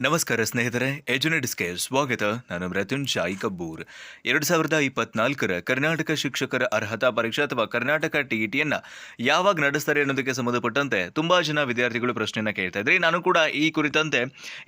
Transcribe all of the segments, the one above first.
ನಮಸ್ಕಾರ ಸ್ನೇಹಿತರೆ ಎಜುನೆಟ್ಸ್ಗೆ ಸ್ವಾಗತ. ನಾನು ಮೃತ್ಯುಂಜಾಯ್ ಕಬ್ಬೂರ್. ಎರಡು ಸಾವಿರದ ಇಪ್ಪತ್ನಾಲ್ಕರ ಕರ್ನಾಟಕ ಶಿಕ್ಷಕರ ಅರ್ಹತಾ ಪರೀಕ್ಷೆ ಅಥವಾ ಕರ್ನಾಟಕ ಟಿಇಟಿಯನ್ನ ಯಾವಾಗ ನಡೆಸ್ತಾರೆ ಅನ್ನೋದಕ್ಕೆ ಸಂಬಂಧಪಟ್ಟಂತೆ ತುಂಬಾ ಜನ ವಿದ್ಯಾರ್ಥಿಗಳು ಪ್ರಶ್ನೆಯನ್ನು ಕೇಳ್ತಾ ಇದ್ರಿ. ನಾನು ಕೂಡ ಈ ಕುರಿತಂತೆ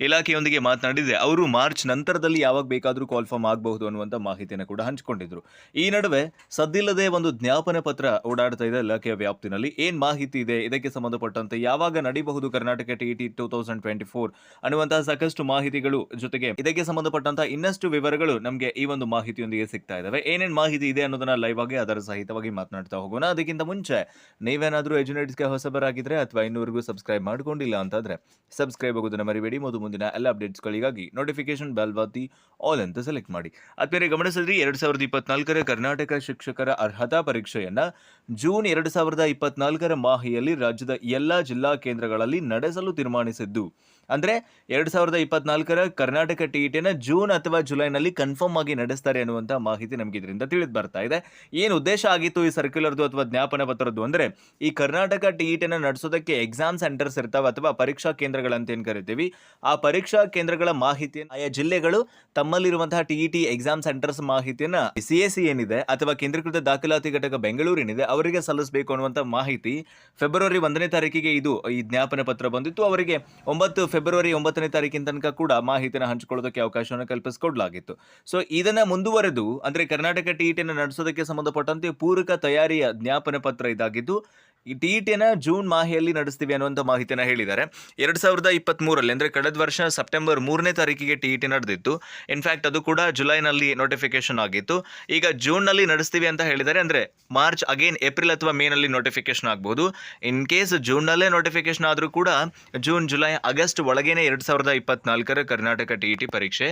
ಇಲಾಖೆಯೊಂದಿಗೆ ಮಾತನಾಡಿದೆ ಅವರು ಮಾರ್ಚ್ ನಂತರದಲ್ಲಿ ಯಾವಾಗ ಬೇಕಾದರೂ ಕಾಲ್ಫಾರ್ಮ್ ಆಗಬಹುದು ಅನ್ನುವಂಥ ಮಾಹಿತಿಯನ್ನು ಕೂಡ ಹಂಚಿಕೊಂಡಿದ್ರು. ಈ ನಡುವೆ ಸದ್ದಿಲ್ಲದೆ ಒಂದು ಜ್ಞಾಪನೆ ಪತ್ರ ಓಡಾಡ್ತಾ ಇದೆ ಇಲಾಖೆಯ ವ್ಯಾಪ್ತಿನಲ್ಲಿ. ಏನು ಮಾಹಿತಿ ಇದೆ? ಇದಕ್ಕೆ ಸಂಬಂಧಪಟ್ಟಂತೆ ಯಾವಾಗ ನಡೀಬಹುದು Karnataka TET two thousand twenty four ಅನ್ನುವಂತಹ ಸಾಕಷ್ಟು ಮಾಹಿತಿಗಳು ಜೊತೆಗೆ ಇದಕ್ಕೆ ಸಂಬಂಧಪಟ್ಟಂತಹ ಇನ್ನಷ್ಟು ವಿವರಗಳು ನಮಗೆ ಈ ಒಂದು ಮಾಹಿತಿಯೊಂದಿಗೆ ಸಿಗ್ತಾ ಇದಾವೆ. ಏನೇನು ಮಾಹಿತಿ ಇದೆ ಅನ್ನೋದನ್ನ ಲೈವ್ ಆಗಿ ಅದರ ಸಹಿತವಾಗಿ ಮಾತನಾಡ್ತಾ ಹೋಗೋಣ. ಅದಕ್ಕಿಂತ ಮುಂಚೆ ನೀವೇನಾದರೂ ಎಜುನೇಟ್ಸ್ಗೆ ಹೊಸಬರಾಗಿದ್ರೆ ಅಥವಾ ಇನ್ನೂವರೆಗೂ ಸಬ್ಸ್ಕ್ರೈಬ್ ಮಾಡ್ಕೊಂಡಿಲ್ಲ ಅಂತಂದ್ರೆ ಸಬ್ಸ್ಕ್ರೈಬ್ ಆಗೋದನ್ನ ಮರಿಬೇಡಿ. ಮತ್ತು ಮುಂದಿನ ಎಲ್ಲ ಅಪ್ಡೇಟ್ಸ್ಗಳಿಗಾಗಿ ನೋಟಿಫಿಕೇಶನ್ ಬೆಲ್ ಬಾತಿ ಆಲ್ ಅಂತ ಸೆಲೆಕ್ಟ್ ಮಾಡಿ. ಆದ್ಮೇಲೆ ಗಮನಿಸಿದ್ರಿ, ಎರಡ್ ಸಾವಿರದ ಇಪ್ಪತ್ನಾಲ್ಕರ ಕರ್ನಾಟಕ ಶಿಕ್ಷಕರ ಅರ್ಹತಾ ಪರೀಕ್ಷೆಯನ್ನ ಜೂನ್ ಎರಡು ಸಾವಿರದ ಇಪ್ಪತ್ನಾಲ್ಕರ ಮಾಹಿಯಲ್ಲಿ ರಾಜ್ಯದ ಎಲ್ಲಾ ಜಿಲ್ಲಾ ಕೇಂದ್ರಗಳಲ್ಲಿ ನಡೆಸಲು ತೀರ್ಮಾನಿಸಿದ್ದು. ಅಂದ್ರೆ ಎರಡು ಸಾವಿರದ ಇಪ್ಪತ್ನಾಲ್ಕರ ಕರ್ನಾಟಕ ಟಿಇಟಿನ ಜೂನ್ ಅಥವಾ ಜುಲೈನಲ್ಲಿ ಕನ್ಫರ್ಮ್ ಆಗಿ ನಡೆಸ್ತಾರೆ ಅನ್ನುವಂತ ಮಾಹಿತಿ ನಮಗೆ ಇದರಿಂದ ತಿಳಿದು ಬರ್ತಾ ಇದೆ. ಏನು ಉದ್ದೇಶ ಆಗಿತ್ತು ಈ ಸರ್ಕ್ಯುಲರ್ದು ಅಥವಾ ಜ್ಞಾಪನ ಪತ್ರದ್ದು ಅಂದ್ರೆ ಈ ಕರ್ನಾಟಕ ಟಿಇಟಿನ ನಡೆಸೋದಕ್ಕೆ ಎಕ್ಸಾಮ್ ಸೆಂಟರ್ಸ್ ಇರ್ತಾವೆ ಅಥವಾ ಪರೀಕ್ಷಾ ಕೇಂದ್ರಗಳಂತ ಏನು ಕರಿತೀವಿ? ಆ ಪರೀಕ್ಷಾ ಕೇಂದ್ರಗಳ ಮಾಹಿತಿಯನ್ನು ಆಯಾ ಜಿಲ್ಲೆಗಳು ತಮ್ಮಲ್ಲಿರುವಂತಹ ಟಿಇಟಿ ಎಕ್ಸಾಮ್ ಸೆಂಟರ್ಸ್ ಮಾಹಿತಿಯನ್ನ ಸಿ ಎ ಸಿ ಏನಿದೆ ಅಥವಾ ಕೇಂದ್ರೀಕೃತ ದಾಖಲಾತಿ ಘಟಕ ಬೆಂಗಳೂರಿನಿದೆ ಅವರಿಗೆ ಸಲ್ಲಿಸಬೇಕು ಅನ್ನುವಂತ ಮಾಹಿತಿ ಫೆಬ್ರವರಿ ಒಂದನೇ ತಾರೀಕಿಗೆ ಇದು ಈ ಜ್ಞಾಪನ ಪತ್ರ ಬಂದಿತ್ತು. ಅವರಿಗೆ ಒಂಬತ್ತು ಫೆಬ್ರವರಿ ಒಂಬತ್ತನೇ ತಾರೀಕಿನ ತನಕ ಕೂಡ ಮಾಹಿತಿನ ಹಂಚಿಕೊಳ್ಳೋದಕ್ಕೆ ಅವಕಾಶವನ್ನು ಕಲ್ಪಿಸಿಕೊಡಲಾಗಿತ್ತು. ಸೊ ಇದನ್ನ ಮುಂದುವರೆದು, ಅಂದ್ರೆ ಕರ್ನಾಟಕ ಟಿಇಟಿಯನ್ನು ನಡೆಸೋದಕ್ಕೆ ಸಂಬಂಧಪಟ್ಟಂತೆ ಪೂರಕ ತಯಾರಿಯ ಜ್ಞಾಪನ ಪತ್ರ ಇದಾಗಿದ್ದು ಈ ಟಿಇಟಿನ ಜೂನ್ ಮಾಹೆಯಲ್ಲಿ ನಡೆಸ್ತೀವಿ ಅನ್ನುವಂಥ ಮಾಹಿತಿನ ಹೇಳಿದ್ದಾರೆ. ಎರಡು ಸಾವಿರದ ಇಪ್ಪತ್ತ್ಮೂರಲ್ಲಿ ಅಂದರೆ ಕಳೆದ ವರ್ಷ ಸೆಪ್ಟೆಂಬರ್ ಮೂರನೇ ತಾರೀಕಿಗೆ ಟಿ ಟಿ ನಡೆದಿತ್ತು. ಇನ್ಫ್ಯಾಕ್ಟ್ ಅದು ಕೂಡ ಜುಲೈನಲ್ಲಿ ನೋಟಿಫಿಕೇಶನ್ ಆಗಿತ್ತು. ಈಗ ಜೂನ್ನಲ್ಲಿ ನಡೆಸ್ತೀವಿ ಅಂತ ಹೇಳಿದ್ದಾರೆ ಅಂದರೆ ಮಾರ್ಚ್ ಅಗೇನ್ ಏಪ್ರಿಲ್ ಅಥವಾ ಮೇನಲ್ಲಿ ನೋಟಿಫಿಕೇಶನ್ ಆಗ್ಬೋದು. ಇನ್ ಕೇಸ್ ಜೂನ್ನಲ್ಲೇ ನೋಟಿಫಿಕೇಶನ್ ಆದರೂ ಕೂಡ, ಜೂನ್, ಜುಲೈ, ಆಗಸ್ಟ್ ಒಳಗೇನೆ ಎರಡು ಸಾವಿರದ ಇಪ್ಪತ್ನಾಲ್ಕರ ಕರ್ನಾಟಕ ಟಿ ಟಿ ಪರೀಕ್ಷೆ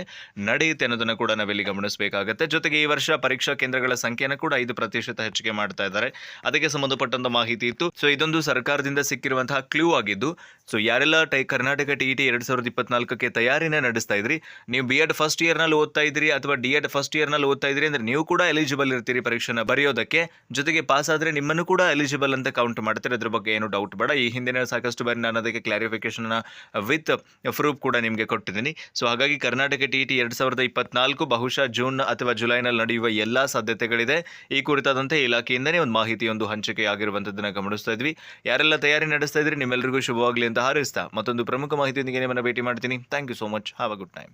ನಡೆಯುತ್ತೆ ಅನ್ನೋದನ್ನು ಕೂಡ ನಾವಿಲ್ಲಿ ಗಮನಿಸಬೇಕಾಗುತ್ತೆ. ಜೊತೆಗೆ ಈ ವರ್ಷ ಪರೀಕ್ಷಾ ಕೇಂದ್ರಗಳ ಸಂಖ್ಯೆಯನ್ನು ಕೂಡ ಐದು ಪ್ರತಿಶತ ಹೆಚ್ಚಿಗೆ ಮಾಡ್ತಾ ಇದ್ದಾರೆ. ಅದಕ್ಕೆ ಸಂಬಂಧಪಟ್ಟಂತ ಮಾಹಿತಿ ಇತ್ತು ಸೊ ಇದೊಂದು ಸರ್ಕಾರದಿಂದ ಸಿಕ್ಕಿರುವಂತಹ ಕ್ಲೂ ಆಗಿದ್ದು ಸೊ ಯಾರೆಲ್ಲ ಟೈ, ಕರ್ನಾಟಕ ಟಿ ಟಿ ಎರಡು ಸಾವಿರದ ಇಪ್ಪತ್ನಾಲ್ಕಕ್ಕೆ ತಯಾರಿನ ನಡೆಸ್ತಾ ಇದ್ರಿ, ನೀವು ಬಿ ಎಡ್ ಫಸ್ಟ್ ಇಯರ್ನಲ್ಲಿ ಓದ್ತಾ ಇದ್ರಿ ಅಥವಾ ಡಿ ಎಡ್ ಫಸ್ಟ್ ಇಯರ್ನಲ್ಲಿ ಓದ್ತಾ ಇದ್ರಿ ಅಂದ್ರೆ ನೀವು ಕೂಡ ಎಲಿಜಿಬಲ್ ಇರ್ತೀರಿ ಪರೀಕ್ಷೆನ ಬರೆಯೋದಕ್ಕೆ. ಜೊತೆಗೆ ಪಾಸ್ ಆದ್ರೆ ನಿಮ್ಮನ್ನು ಕೂಡ ಎಲಿಜಿಬಲ್ ಅಂತ ಕೌಂಟ್ ಮಾಡ್ತಾರೆ. ಅದ್ರ ಬಗ್ಗೆ ಏನು ಡೌಟ್ ಬೇಡ. ಈ ಹಿಂದಿನ ಸಾಕಷ್ಟು ಬಾರಿ ನಾನು ಅದಕ್ಕೆ ಕ್ಲಾರಿಫಿಕೇಶನ್ ವಿತ್ ಪ್ರೂಫ್ ಕೂಡ ನಿಮಗೆ ಕೊಟ್ಟಿದ್ದೀನಿ. ಸೊ ಹಾಗಾಗಿ ಕರ್ನಾಟಕ ಟಿ ಟಿ ಎರಡು ಸಾವಿರದ ಇಪ್ಪತ್ನಾಲ್ಕು ಬಹುಶಃ ಜೂನ್ ಅಥವಾ ಜುಲೈನಲ್ಲಿ ನಡೆಯುವ ಎಲ್ಲ ಸಾಧ್ಯತೆಗಳಿದೆ. ಈ ಕುರಿತಾದಂತೆ ಇಲಾಖೆಯಿಂದನೇ ಒಂದು ಮಾಹಿತಿಯೊಂದು ಹಂಚಿಕೆ ಆಗಿರುವಂಥದ್ದನ್ನು ಗಮನಿಸ್ತಾ ಇದ್ವಿ. ಯಾರೆಲ್ಲ ತಯಾರಿ ನಡೆಸ್ತಾ ಇದ್ರಿ ನಿಮ್ಮೆಲ್ಲರಿಗೂ ಶುಭವಾಗಲಿ ಅಂತ ಹಾರೈಸ್ತಾ ಮತ್ತೊಂದು ಪ್ರಮುಖ ಮಾಹಿತಿಯೊಂದಿಗೆ ನಿಮ್ಮನ್ನು ಭೇಟಿ ಮಾಡ್ತೀನಿ. Thank you so much have a good time